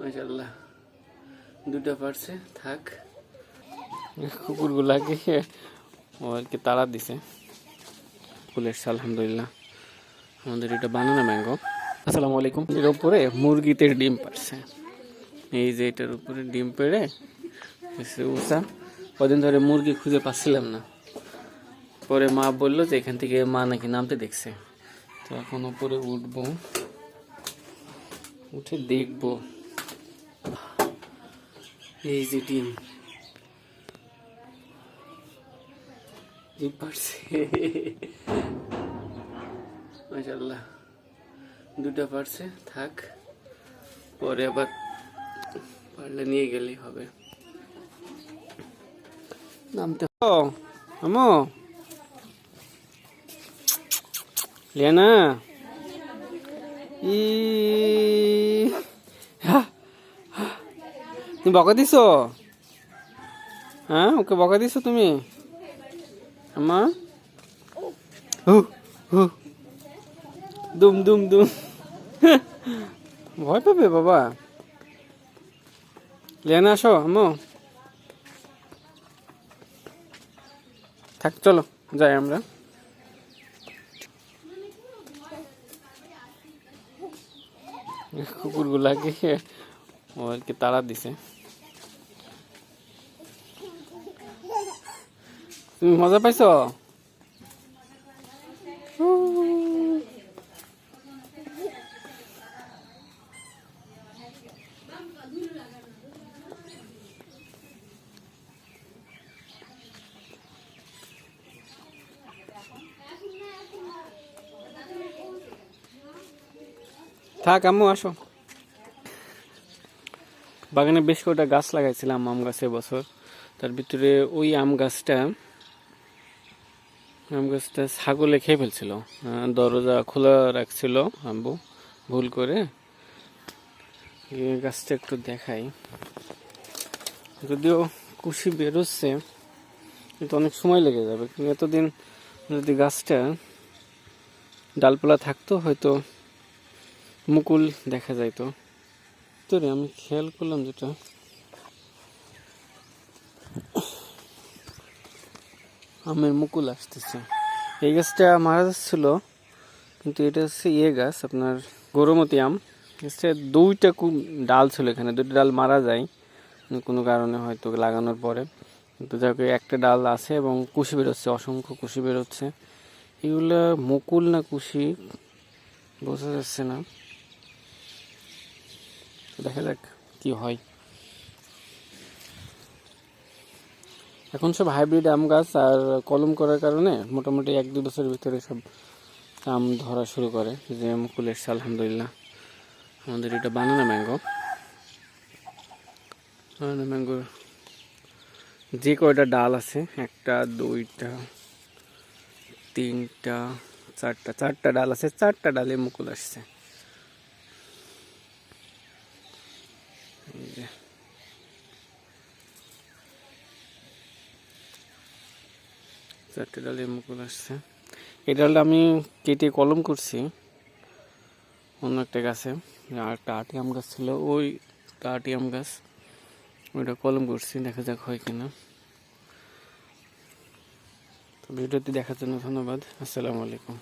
মাশাল্লাহ দুটো পারছে, থাক। কুকুরগুলাকে ওদেরকে তাড়া দিছে। ফুল এসছে আলহামদুলিল্লাহ। আমাদের এটা বানানা ম্যাঙ্গো আসসালামু আলাইকুম। এর উপরে মুরগিতে ডিম পারছে। এই যে এটার উপরে ডিম পেড়ে উষা। কদিন ধরে মুরগি খুঁজে পাচ্ছিলাম না। পরে মা বলল যে এখান থেকে মা নাকি নামতে দেখছে। তো এখন উপরে উঠবো। উঠে দেখব। এই যে মাশাল্লাহ দুটো পারছে থাক। পরে আবার পারলে নিয়ে গেলেই হবে। নামতে আমো। লিয়ানা। ই হা, হা। তুমি বকা দিছো? হ্যাঁ ওকে বকা দিছো তুমি? আমা হু হু। দুম দুম দুম। ভয় পাবে বাবা। লিয়ানা, আসো আমো থাক, চলো, যাই আমরা। কুকুরগুলাকে ওদেরকে তাড়া দিছে। তুমি মজা পাইছো? থাক আম্মু, আসো। বাগানে বেশ কয়েকটা গাছ লাগাইছিলাম, আম গাছে বছর। তার ভিতরে ওই আম গাছটা আম গাছটা ছাগলে খেয়ে ফেলছিল। দরজা খোলা রাখছিল আম্বু ভুল করে গাছটা একটু দেখাই। যদিও কুশি বেরোচ্ছে, কিন্তু অনেক সময় লেগে যাবে। কিন্তু এতদিন যদি গাছটা ডালপালা থাকতো, হয়তো মুকুল দেখা যাইতো। তোরে আমি খেয়াল করলাম যেটা। আমের মুকুল আসতেছে। এই গাছটা মারা যাচ্ছিল, কিন্তু এটা হচ্ছে ইয়ে গাছ, আপনার গরমতি আম। গাছটা দুইটা কু- ডাল ছিল এখানে, দুইটা ডাল মারা যায় কোনো কারণে হয়তো লাগানোর পরে। কিন্তু যাকে একটা ডাল আছে এবং কুশি বেরোচ্ছে, অসংখ্য কুশি বেরোচ্ছে। এগুলো মুকুল না কুশি, বোঝা যাচ্ছে না। দেখা যাক কি হয়। এখন সব হাইব্রিড আম গাছ আর কলম করার কারণে মোটামুটি এক দু বছরের ভিতরে সব আম ধরা শুরু করে। যে মুকুল এসছে, আলহামদুলিল্লাহ। আমাদের এটা বানানা ম্যাঙ্গো বানানা ম্যাঙ্গোর যে কয়টা ডাল আছে, একটা, দুইটা, তিনটা, চারটা চারটা ডাল আছে, চারটা ডালে মুকুল আসছে। চারটে ডালে মুকুল আসছে। এই ডালটা আমি কেটে কলম করছি। অন্য একটা গাছে। আর একটা আটি আম গাছ ছিল। ওই আটি আম গাছ ওইটা কলম করছি। দেখা যাক হয় কিনা। তো ভিডিওটি দেখার জন্য ধন্যবাদ। আসসালামু আলাইকুম।